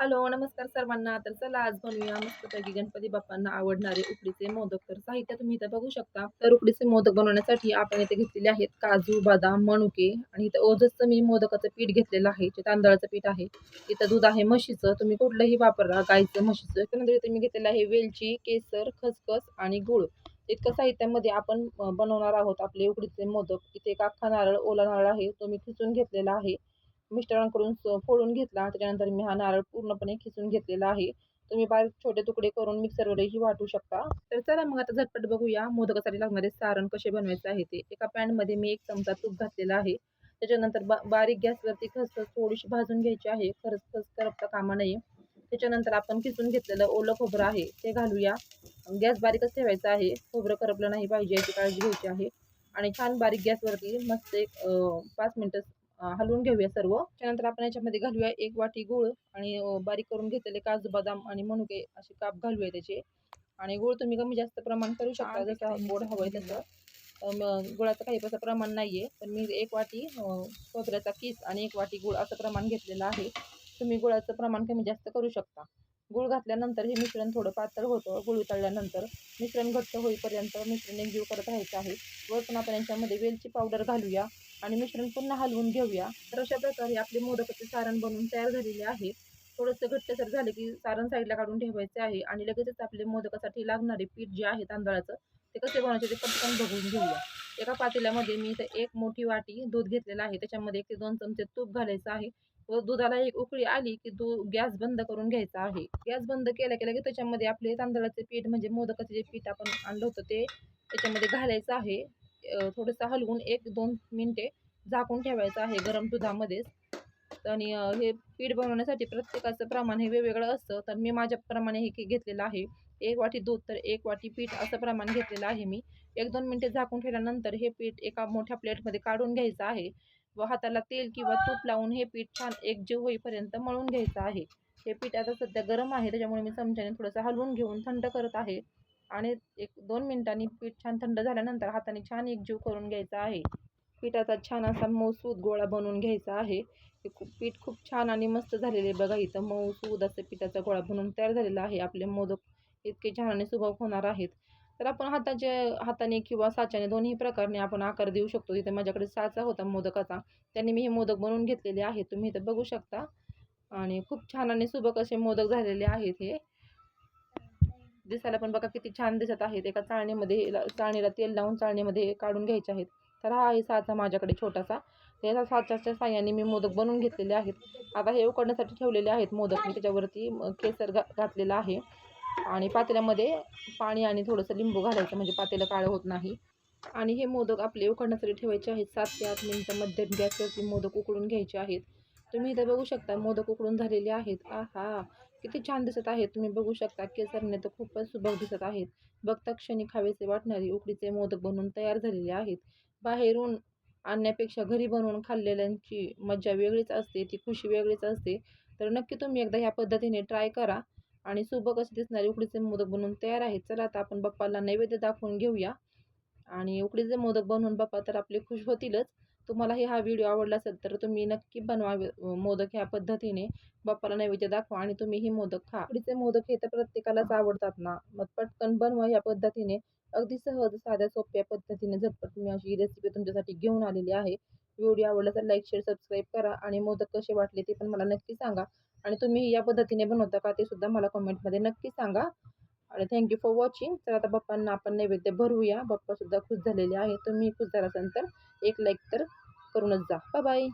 Hello नमस्कार सर्वांना. तर चला आज बनवूया मस्तपैकी गणपती बाप्पांना आवडणारे उकडीचे मोदक. तर साहित्य तुम्ही इथं बघू शकता. तर उकडीचे मोदक बनवण्यासाठी आपण इथे घेतलेले आहेत काजू बदाम मनुके आणि इथं ओझचं मी मोदकाचं पीठ घेतलेलं आहे जे तांदळाचं पीठ आहे. इथं दूध आहे म्हशीचं. तुम्ही कुठलंही वापरा गाईचं म्हशीचं. त्यानंतर इथे मी घेतलेलं आहे वेलची केसर खसखस आणि गुळ. इतकं साहित्यामध्ये आपण बनवणार आहोत आपले उकडीचे मोदक. इथे एक अख्खा नारळ ओला नारळ आहे तो मी खिचून घेतलेला आहे. मिस्टरांकडून स- फोडून घेतला. त्याच्यानंतर मी हा नारळ पूर्णपणे खिसून घेतलेला आहे. तुम्ही बारीक छोटे तुकडे करून मिक्सरवरही वाटू शकता. तर चला मग आता झटपट बघूया मोदकासाठी लागणारे सारण कसे बनवायचे आहे ते. एका पॅनमध्ये मी एक चमचा तूप घातलेला आहे. त्याच्यानंतर बा बारीक गॅसवरती खसखस थोडीशी भाजून घ्यायची आहे. खरंच करपता कामा नये. त्याच्यानंतर आपण किसून घेतलेलं ओलं खोबरं आहे ते घालूया. गॅस बारीकच ठेवायचा आहे. खोबरं करपलं नाही पाहिजे याची काळजी घ्यायची आहे. आणि छान बारीक गॅसवरती मस्त एक पाच मिनटं हलवून घेऊया सर्व. त्यानंतर आपण याच्यामध्ये घालूया एक वाटी गूळ आणि बारीक करून घेतलेले काजू बदाम आणि मनुके असे काप घालूया त्याचे. आणि गूळ तुम्ही कमी जास्त प्रमाण करू शकता जसं गोड हवं आहे तसं. गुळाचं काही असं प्रमाण नाही आहे पण मी एक वाटी खोबऱ्याचा किस आणि एक वाटी गूळ असं प्रमाण घेतलेलं आहे. तुम्ही गुळाचं प्रमाण कमी जास्त करू शकता. गूळ घातल्यानंतर हे मिश्रण थोडं पातळ होतं गूळ उतळल्यानंतर मिश्रण घट्ट होईपर्यंत मिश्रण एकजीव करत राहायचं आहे. वरतून आपण याच्यामध्ये वेलची पावडर घालूया. आणि मिश्रण पुन्हा हलवून घेऊया. तर अशा प्रकारे आपले मोदकाचे सारण बनवून तयार झालेले आहे. थोडंसं घट्टसर झाले की सारण साईडला काढून ठेवायचे आहे आणि लगेचच आपले मोदकासाठी लागणारे पीठ जे आहे तांदळाचं ते कसे बनवायचे ते पटकन बघून घेऊया. एका पातेल्यामध्ये मी इथं एक मोठी वाटी दूध घेतलेलं आहे. त्याच्यामध्ये एक ते दोन चमचे तूप घालायचं आहे व दुधाला एक उकळी आली की दू गॅस बंद करून घ्यायचा आहे. गॅस बंद केल्या केल्या की त्याच्यामध्ये आपले तांदळाचे पीठ म्हणजे मोदकाचे जे पीठ आपण आणलं होतं ते त्याच्यामध्ये घालायचं आहे. थोडंसं हलवून एक दोन मिनटे झाकून ठेवायचं आहे गरम दुधामध्येच. आणि हे पीठ बनवण्यासाठी प्रत्येकाचं प्रमाण हे वेगवेगळं असतं. तर मी माझ्याप्रमाणे हे घेतलेलं आहे. एक वाटी दूध तर एक वाटी पीठ असं प्रमाण घेतलेलं आहे मी. एक दोन मिनटे झाकून ठेवल्यानंतर हे पीठ एका मोठ्या प्लेटमध्ये काढून घ्यायचं आहे. व हाताला तेल किंवा तूप लावून हे पीठ छान एकजीव होईपर्यंत मळून घ्यायचं आहे. हे पीठ आता सध्या गरम आहे. त्याच्यामुळे मी चमच्याने थोडंसं हलवून घेऊन थंड करत आहे. आणि एक दोन मिनिटांनी पीठ छान थंड झाल्यानंतर हाताने छान एकजीव करून घ्यायचा आहे. पिठाचा छान असा मऊसूद गोळा बनवून घ्यायचा आहे. पीठ खूप छान आणि मस्त झालेले आहे बघा. इथं मऊसूद असं पिठाचा गोळा बनवून तयार झालेला आहे. आपले मोदक इतके छान आणि सुबक होणार आहेत. तर आपण हाताचे हाताने किंवा साच्याने दोन्ही प्रकारने आपण आकार देऊ शकतो. इथे माझ्याकडे साचा होता मोदकाचा. त्याने मी हे मोदक बनवून घेतलेले आहेत. तुम्ही इथं बघू शकता. आणि खूप छान आणि सुबक असे मोदक झालेले आहेत हे. दिसायला पण बघा किती छान दिसत आहेत. एका चाळणीमध्ये चाळणीला तेल लावून चाळणीमध्ये काढून घ्यायचे आहेत. तर हा आहे साचा माझ्याकडे छोटासा. त्या साच्याच्या साह्याने मी मोदक बनवून घेतलेले आहेत. आता हे उकडण्यासाठी ठेवलेले आहेत मोदक. मी त्याच्यावरती केसर घा घातलेला आहे. आणि पातेल्यामध्ये पाणी आणि थोडंसं लिंबू घालायचं म्हणजे पातेलं काळं होत नाही. आणि हे मोदक आपले उकडण्यासाठी ठेवायचे आहेत. सात ते आठ मिनटं मध्यम गॅसवरती मोदक उकडून घ्यायचे आहेत. तुम्ही इथं बघू शकता मोदक उकडून झालेले आहेत. आहा! किती छान दिसत आहे. तुम्ही बघू शकता केसरने तर खूपच सुबक दिसत आहेत. बघता क्षणी खावेसे वाटणारी उकडीचे मोदक बनवून तयार झालेले आहेत. बाहेरून आणण्यापेक्षा घरी बनवून खाल्लेल्यांची मज्जा वेगळीच असते ती खुशी वेगळीच असते. तर नक्की तुम्ही एकदा ह्या पद्धतीने ट्राय करा आणि सुबक असे दिसणारे उकडीचे मोदक बनवून तयार आहेत. चला आता आपण बाप्पाला नैवेद्य दाखवून घेऊया. आणि उकडीचे मोदक बनवून बाप्पा तर आपले खुश होतीलच. तुम्हालाही हा व्हिडिओ आवडला असेल तर तुम्ही नक्की बनवा मोदक ह्या पद्धतीने. बाप्पाला नैवेद्य दाखवा आणि तुम्ही ही मोदक खा. उकडीचे मोदक हे तर प्रत्येकालाच आवडतात ना. मग पटकन बनवा ह्या पद्धतीने. अगदी सहज साध्या सोप्या पद्धतीने झटपट मी अशी रेसिपी तुमच्यासाठी घेऊन आलेली आहे. व्हिडिओ आवडला तर लाईक शेअर सबस्क्राईब करा आणि मोदक कसे वाटले ते पण मला नक्की सांगा. आणि तुम्ही या पद्धतीने बनवता का ते सुद्धा मला कमेंटमध्ये नक्की सांगा. आणि थँक्यू फॉर वॉचिंग तर आता बाप्पांना आपण नैवेद्य भरूया. बाप्पासुद्धा खुश झालेले आहे तुम्ही खुश झाला असाल तर एक लाईक तर करूनच जा. बाय